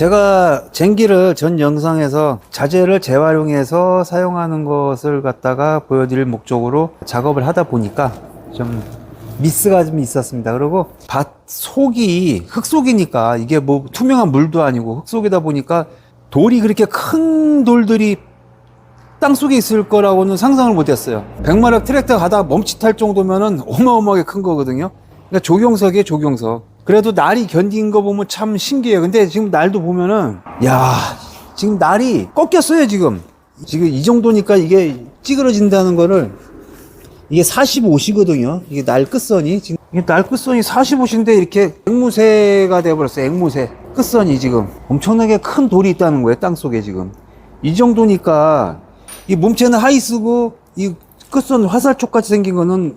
제가 쟁기를 전 영상에서 자재를 재활용해서 사용하는 것을 갖다가 보여드릴 목적으로 작업을 하다 보니까 좀 미스가 좀 있었습니다. 그리고 밭 속이 흙속이니까 이게 뭐 투명한 물도 아니고 흙속이다 보니까 돌이 그렇게 큰 돌들이 땅 속에 있을 거라고는 상상을 못 했어요. 100마력 트랙터 가다 멈칫할 정도면은 어마어마하게 큰 거거든요. 그러니까 조경석이에요, 조경석. 그래도 날이 견딘 거 보면 참 신기해요. 근데 지금 날도 보면은, 야 지금 날이 꺾였어요, 지금. 지금 이 정도니까 이게 찌그러진다는 거를 이게 45시거든요. 이게 날 끝선이. 지금 이게 날 끝선이 45시인데 이렇게 앵무새가 돼버렸어요. 앵무새. 끝선이 지금. 엄청나게 큰 돌이 있다는 거예요. 땅 속에 지금. 이 정도니까 이 몸체는 하이스고 이 끝선 화살촉 같이 생긴 거는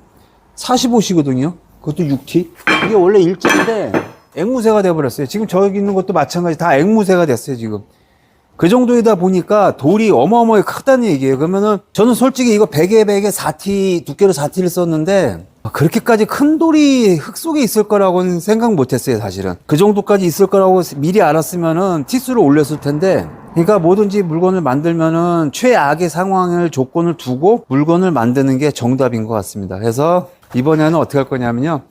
45시거든요. 그것도 6T. 이게 원래 일자인데 앵무새가 돼버렸어요. 지금 저기 있는 것도 마찬가지 다 앵무새가 됐어요. 지금. 그 정도이다 보니까 돌이 어마어마하게 크다는 얘기예요. 그러면은 저는 솔직히 이거 100에 100에 4T, 두께로 4T를 썼는데 그렇게까지 큰 돌이 흙 속에 있을 거라고는 생각 못 했어요, 사실은. 그 정도까지 있을 거라고 미리 알았으면은 티수를 올렸을 텐데 그러니까 뭐든지 물건을 만들면은 최악의 상황을 조건을 두고 물건을 만드는 게 정답인 것 같습니다. 그래서 이번에는 어떻게 할 거냐면요.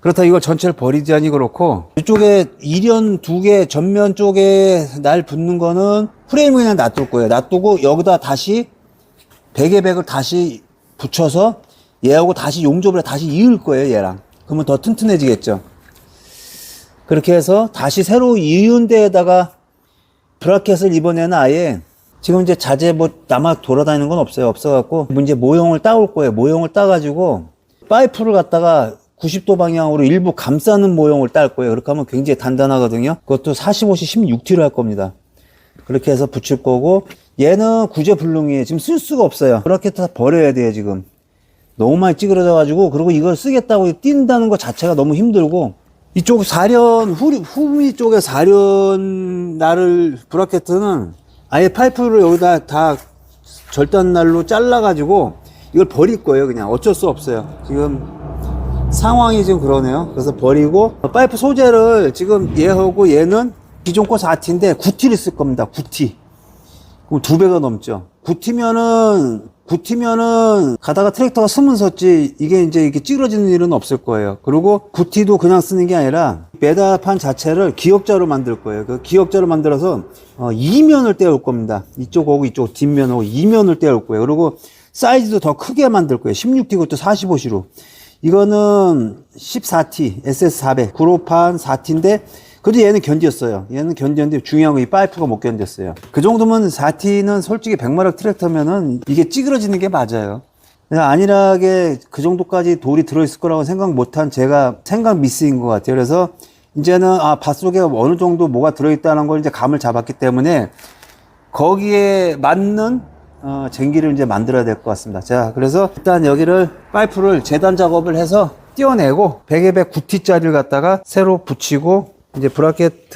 그렇다 이걸 전체를 버리자니 그렇고 이쪽에 일연 두 개 전면 쪽에 날 붙는 거는 프레임을 그냥 놔둘 거예요. 놔두고 여기다 다시 베개 백을 다시 붙여서 얘하고 다시 용접을 다시 이을 거예요. 얘랑 그러면 더 튼튼해지겠죠. 그렇게 해서 다시 새로 이은 데에다가 브라켓을 이번에는 아예 지금 이제 자재 뭐 남아 돌아다니는 건 없어요. 없어갖고 이제 모형을 따올 거예요. 모형을 따가지고 파이프를 갖다가 90도 방향으로 일부 감싸는 모형을 딸 거예요. 그렇게 하면 굉장히 단단하거든요. 그것도 45시 16T로 할 겁니다. 그렇게 해서 붙일 거고 얘는 구제 불능이에요. 지금 쓸 수가 없어요. 브라켓 다 버려야 돼요. 지금 너무 많이 찌그러져 가지고 그리고 이걸 쓰겠다고 뛴다는 것 자체가 너무 힘들고 이쪽 사련 후미 쪽에 사련 날을 브라켓은 아예 파이프를 여기다 다 절단날로 잘라 가지고 이걸 버릴 거예요. 그냥 어쩔 수 없어요. 지금 상황이 지금 그러네요. 그래서 버리고 파이프 소재를 지금 얘하고 얘는 기존 거 4T인데 9T를 쓸 겁니다. 9T. 그럼 두 배가 넘죠. 9T면은 9T면은 가다가 트랙터가 스문 섰지 이게 이제 이렇게 찌그러지는 일은 없을 거예요. 그리고 9T도 그냥 쓰는 게 아니라 메다판 자체를 기역자로 만들 거예요. 그 기역자로 만들어서 어, 2면을 떼올 겁니다. 이쪽하고 이쪽 뒷면하고 2면을 떼올 거예요. 그리고 사이즈도 더 크게 만들 거예요. 16T 그것도 45C로. 이거는 14T, SS400, 구로판 4T인데, 그래도 얘는 견뎠어요. 얘는 견뎠는데 중요한 건 이 파이프가 못 견뎠어요. 그 정도면 4T는 솔직히 100마력 트랙터면은 이게 찌그러지는 게 맞아요. 안일하게 그 정도까지 돌이 들어있을 거라고 생각 못한 제가 생각 미스인 것 같아요. 그래서 이제는 아, 밭 속에 어느 정도 뭐가 들어있다는 걸 이제 감을 잡았기 때문에 거기에 맞는 어, 쟁기를 이제 만들어야 될 것 같습니다. 자, 그래서 일단 여기를 파이프를 재단 작업을 해서 띄어내고 100에 100 9T짜리를 갖다가 새로 붙이고 이제 브라켓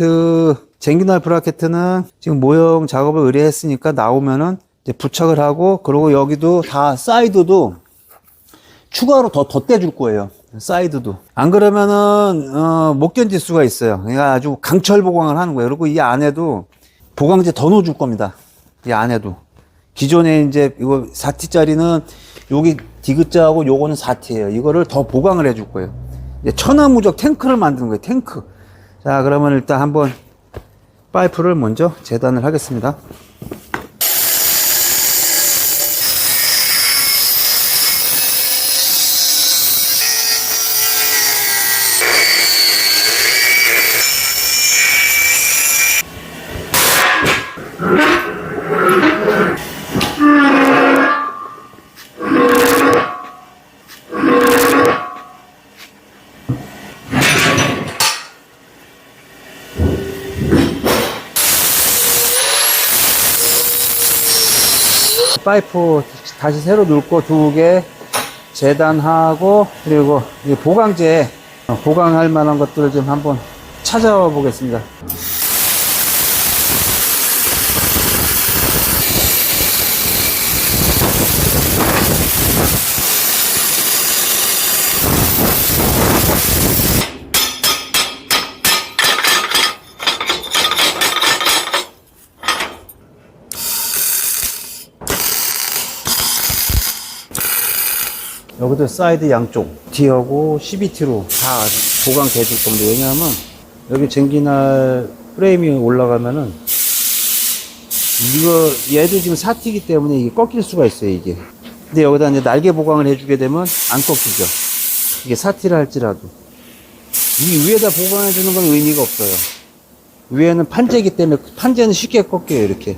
쟁기날 브라켓은 지금 모형 작업을 의뢰했으니까 나오면은 이제 부착을 하고 그리고 여기도 다 사이드도 추가로 더 덧대 줄 거예요. 사이드도. 안 그러면은, 어, 못 견딜 수가 있어요. 그러니까 아주 강철 보강을 하는 거예요. 그리고 이 안에도 보강제 더 넣어줄 겁니다. 이 안에도. 기존에 이제 이거 4T짜리는 여기 디귿자하고 요거는 4T예요. 이거를 더 보강을 해줄 거예요. 천하무적 탱크를 만드는 거예요. 탱크. 자, 그러면 일단 한번 파이프를 먼저 재단을 하겠습니다. 파이프 다시 새로 거두개 재단하고 그리고 이 보강제 어, 보강할 만한 것들을 좀 한번 찾아와 보겠습니다. 여기도 사이드 양쪽 T하고 CBT로 다 보강돼 줄 겁니다. 왜냐하면 여기 쟁기날 프레임이 올라가면은 이거 얘도 지금 사티기 때문에 이게 꺾일 수가 있어요 이게. 근데 여기다 이제 날개 보강을 해주게 되면 안 꺾이죠. 이게 사티를 할지라도 이 위에다 보강해 주는 건 의미가 없어요. 위에는 판재이기 때문에 판재는 쉽게 꺾여요 이렇게.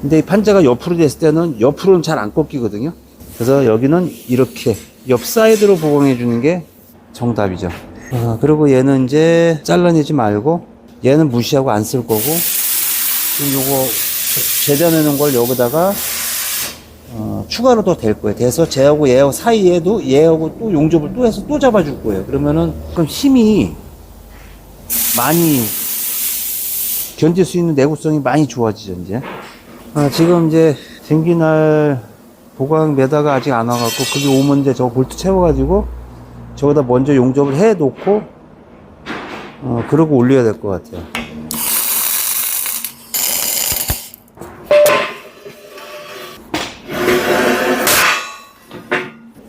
근데 이 판자가 옆으로 됐을 때는 옆으로는 잘 안 꺾이거든요. 그래서 여기는 이렇게 옆 사이드로 보강해 주는 게 정답이죠. 아, 그리고 얘는 이제 잘라내지 말고 얘는 무시하고 안 쓸 거고 지금 요거 재단해 놓은 걸 여기다가 어, 추가로 더 될 거예요. 돼서 쟤하고 얘하고 사이에도 얘하고 또 용접을 또 해서 또 잡아줄 거예요. 그러면은 그럼 힘이 많이 견딜 수 있는 내구성이 많이 좋아지죠, 이제. 아, 지금 이제 쟁기날 보강 매다가 아직 안 와갖고 그게 오면 이제 저 볼트 채워가지고 저기다 먼저 용접을 해 놓고 어, 그러고 올려야 될 것 같아요.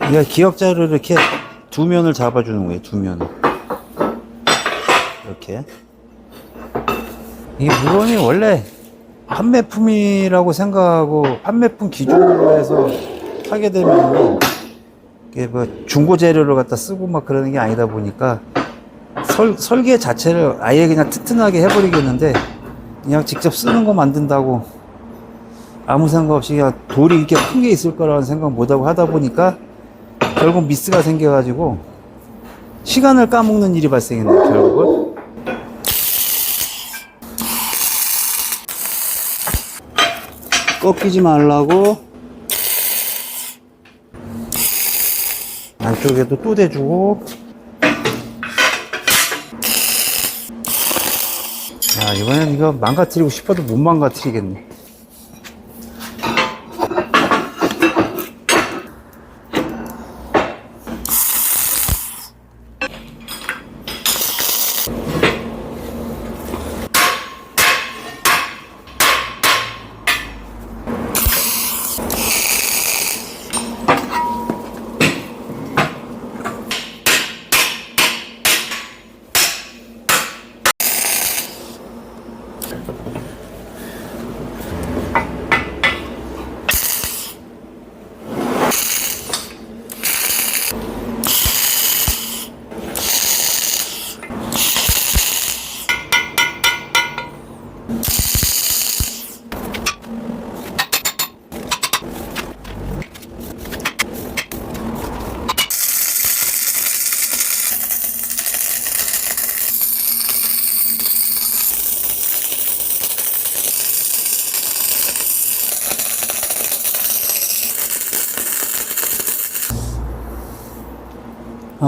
이게 기역자로 이렇게 두 면을 잡아주는 거예요, 두 면을. 이렇게. 이 물건이 원래 판매품이라고 생각하고 판매품 기준으로 해서 하게 되면 이게 뭐 중고 재료를 갖다 쓰고 막 그러는 게 아니다 보니까 설, 설계 자체를 아예 그냥 튼튼하게 해버리겠는데 그냥 직접 쓰는 거 만든다고 아무 생각 없이 그냥 돌이 이렇게 큰 게 있을 거라는 생각 못하고 하다 보니까 결국 미스가 생겨가지고 시간을 까먹는 일이 발생했네요 결국은 꺾이지 말라고. 안쪽에도 또 대주고. 야 이번엔 이거 망가뜨리고 싶어도 못 망가뜨리겠네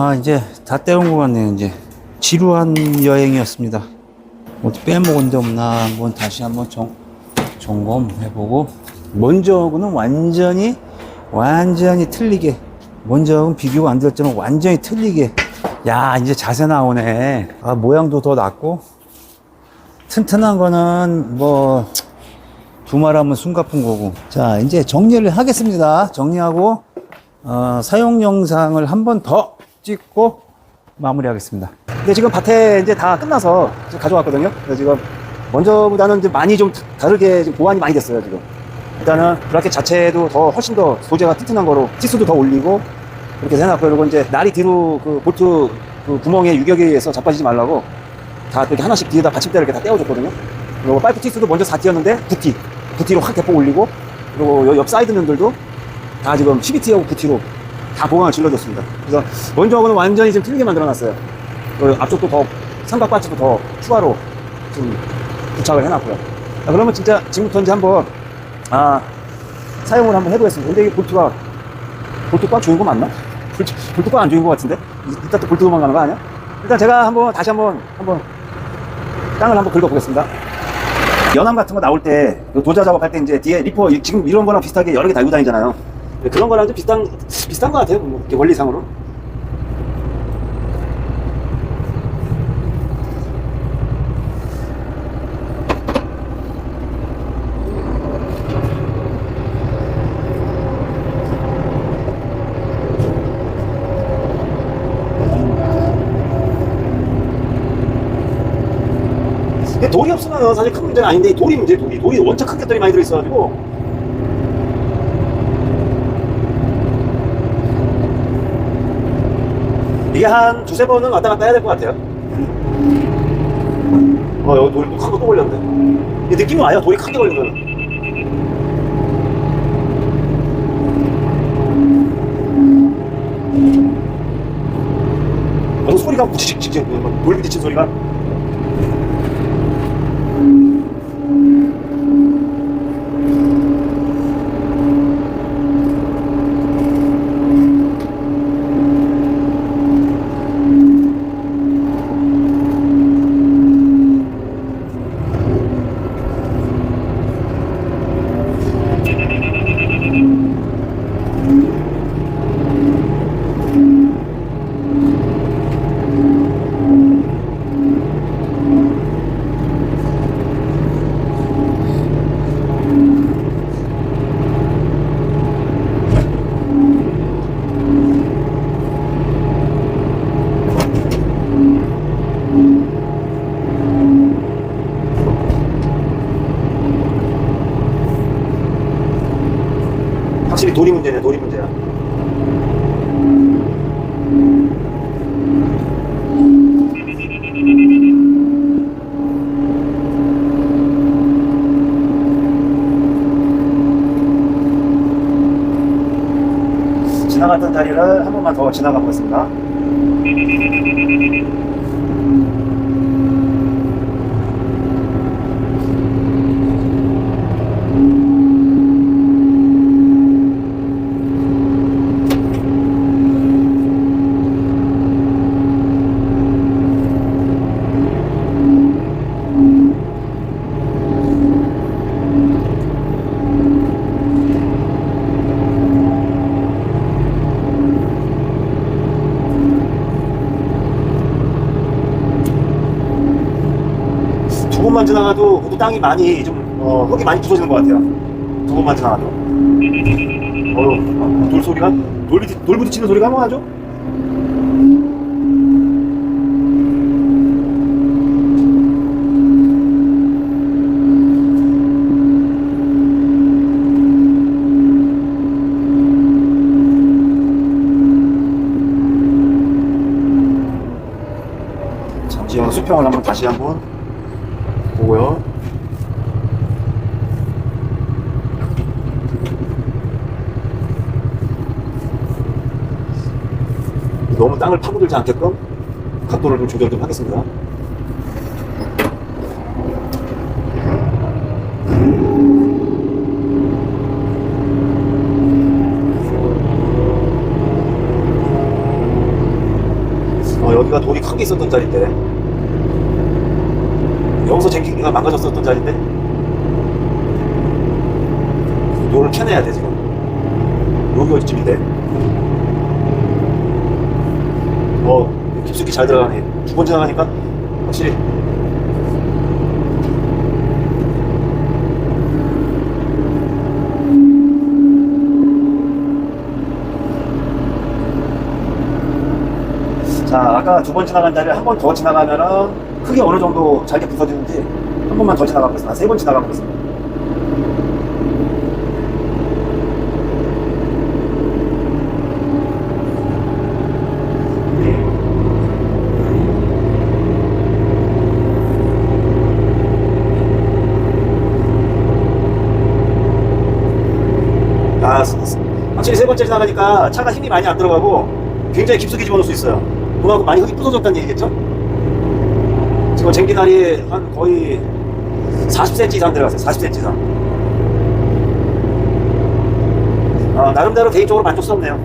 아 이제 다 때운 것 같네요 이제. 지루한 여행이었습니다. 어디 빼먹은 데 없나 한번 다시 한번 정, 점검해보고. 먼저하고는 완전히 완전히 틀리게 먼저하고는 비교가 안 됐지만 완전히 틀리게. 야 이제 자세 나오네. 아 모양도 더 낫고. 튼튼한 거는 뭐 두말하면 숨가쁜 거고. 자 이제 정리를 하겠습니다. 정리하고 어, 사용 영상을 한 번 더 찍고 마무리하겠습니다. 근데 지금 밭에 이제 다 끝나서 가져왔거든요. 그래서 지금 먼저보다는 이제 많이 좀 다르게 지금 보완이 많이 됐어요, 지금. 일단은 브라켓 자체도 더 훨씬 더 소재가 튼튼한 거로 치수도 더 올리고 그렇게 해놨고 그리고 이제 날이 뒤로 그 보트 그 구멍에 유격에 의해서 자빠지지 말라고 다 이렇게 하나씩 뒤에다 받침대를 이렇게 다 떼어줬거든요. 그리고 파이프 티수도 먼저 4T였는데 9T, 9T로 확 대폭 올리고 그리고 요옆 사이드 면들도 다 지금 12T하고 9T로 다 보강을 질러줬습니다. 그래서 먼저하고는 완전히 지금 틀리게 만들어놨어요. 그 앞쪽도 더 삼각 바치도 더 추가로 좀 부착을 해놨고요. 자, 그러면 진짜 지금부터 이제 한번 아 사용을 한번 해보겠습니다. 근데 이게 볼트가 볼트 꽉 조인 거 맞나? 볼트, 볼트 꽉안 조인 거 같은데? 이- 이따 또 볼트 도망가는 거 아니야? 일단 제가 한번 다시 한번 한번 땅을 한번 긁어보겠습니다. 연암 같은 거 나올 때그 도자 작업할 때 이제 뒤에 리퍼 이- 지금 이런 거랑 비슷하게 여러 개 달고 다니잖아요. 네, 그런 거랑 좀 비슷한, 비슷한 것 같아요. 뭐, 원리상으로. 돌이 없으면 사실 큰 문제는 아닌데 돌이 문제 돌이 돌이 원체 큰 것들이 많이 들어있어가지고 이게 한 두세 번은 왔다 갔다 해야 될 것 같아요. 어 여기 돌이 큰거 또 걸렸네. 이 느낌이 와요 돌이 크게 걸린 거는 어, 소리가 부치직직 돌 부딪힌 소리가 지나갔던 자리를 한 번만 더 지나가 보겠습니다 두 번만 지나가도 그래도 땅이 많이 좀 어, 흙이 많이 부서지는 것 같아요. 두 번만 지나가도. 어, 돌 소리가 돌, 부딪- 돌 부딪히는 소리가 한번 하죠? 잠시 후 수평을 한번 다시 한번 보고요. 너무 땅을 파고들지 않게끔 각도를 좀 조절 좀 하겠습니다. 어, 여기가 돌이 크게 있었던 자리인데 여기서 쟁기가 망가졌었던 자리인데? 돌을 캐내야 돼 지금. 여기 어디쯤인데? 어 깊숙이 잘 들어가네. 두번 지나가니까? 확실히. 자 아까 두 번 지나간 자리를 한 번 더 지나가면은 크게 어느 정도 잘게 부서지는지 한 번만 더 지나가고 있습니다 세 번 지나가고 있습니다 아, 확실히 세 번째 지나가니까 차가 힘이 많이 안 들어가고 굉장히 깊숙이 집어넣을 수 있어요. 그만큼 많이 흙이 부서졌다는 얘기겠죠? 지금 쟁기 다리 한 거의 40cm 이상 들어갔어요. 40cm 이상. 아, 나름대로 개인적으로 만족스럽네요.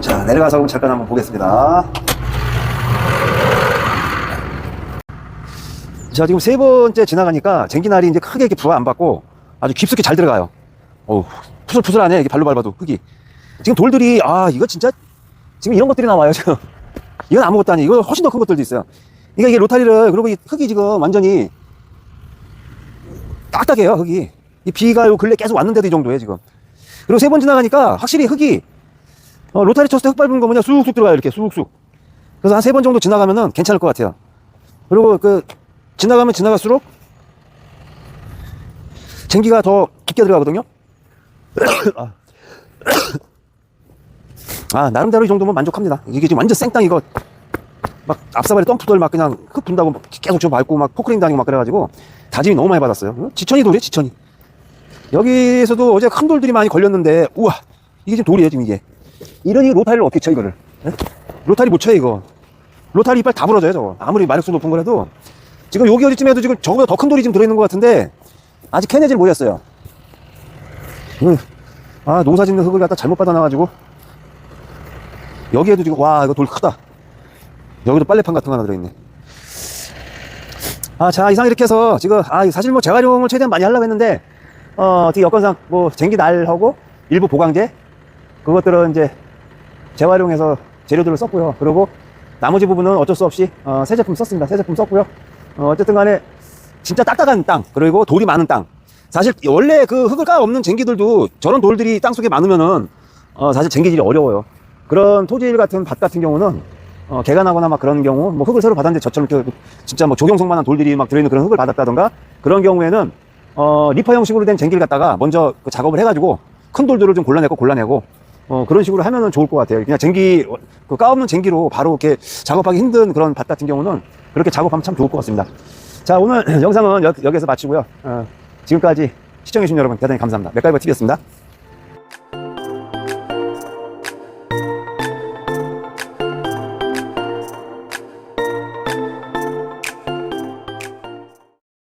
자, 내려가서 그럼 잠깐 한번 보겠습니다. 자, 지금 세 번째 지나가니까 쟁기날이 이제 크게 이렇게 부하 안 받고 아주 깊숙이 잘 들어가요. 어우, 푸슬푸슬하네. 이게 발로 밟아도 흙이. 지금 돌들이, 아, 이거 진짜, 지금 이런 것들이 나와요, 지금. 이건 아무것도 아니에요. 이거 훨씬 더 큰 것들도 있어요. 그러니까 이게 로타리를, 그리고 이 흙이 지금 완전히 딱딱해요, 흙이. 이 비가 요 근래 계속 왔는데도 이 정도예요, 지금. 그리고 세 번 지나가니까 확실히 흙이 어, 로타리 쳤을 때 흙 밟은 거 뭐냐 쑥쑥 들어가요 이렇게 쑥쑥 그래서 한 세 번 정도 지나가면은 괜찮을 것 같아요 그리고 그 지나가면 지나갈수록 쟁기가 더 깊게 들어가거든요 아. 아 나름대로 이 정도면 만족합니다. 이게 지금 완전 생땅 이거. 막 앞사발에 덤프들 막 그냥 흙 분다고 막 계속 저 밟고 막 포크링 다니고 막 그래가지고 다짐이 너무 많이 받았어요. 어? 지천이 돌이에요 지천이. 여기에서도 어제 큰 돌들이 많이 걸렸는데 우와 이게 지금 돌이에요 지금 이게. 이러니 로타리를 어떻게 쳐 이거를? 예? 로타리 못 쳐요 이거. 로타리 이빨 다 부러져요 저거. 아무리 마력수 높은 거라도. 지금 여기 어디쯤에도 지금 저거보다 더 큰 돌이 지금 들어있는 것 같은데 아직 캐내질 못했어요. 음. 아 농사 짓는 흙을 갖다 잘못 받아놔가지고 여기에도 지금 와 이거 돌 크다. 여기도 빨래판 같은 거 하나 들어있네. 아 자 이상 이렇게 해서 지금 아 사실 뭐 재활용을 최대한 많이 하려고 했는데 어 여건상 뭐 쟁기 날하고 일부 보강제? 그것들은 이제 재활용해서 재료들을 썼고요. 그리고 나머지 부분은 어쩔 수 없이 어, 새 제품 썼습니다. 새 제품 썼고요. 어, 어쨌든 간에 진짜 딱딱한 땅 그리고 돌이 많은 땅. 사실 원래 그 흙을 까 없는 쟁기들도 저런 돌들이 땅 속에 많으면은 어, 사실 쟁기질이 어려워요 그런 토질 같은 밭 같은 경우는 어, 개가 나거나 막 그런 경우 뭐 흙을 새로 받았는데 저처럼 이렇게 진짜 뭐 조경석만한 돌들이 막 들어있는 그런 흙을 받았다던가 그런 경우에는 어, 리퍼 형식으로 된 쟁기를 갖다가 먼저 그 작업을 해가지고 큰 돌들을 좀 골라내고 골라내고 어, 그런 식으로 하면은 좋을 것 같아요. 그냥 쟁기, 그 까없는 쟁기로 바로 이렇게 작업하기 힘든 그런 밭 같은 경우는 그렇게 작업하면 참 좋을 것 같습니다. 자, 오늘 영상은 여, 여기서 마치고요. 어, 지금까지 시청해주신 여러분 대단히 감사합니다. 맥가이버 TV였습니다.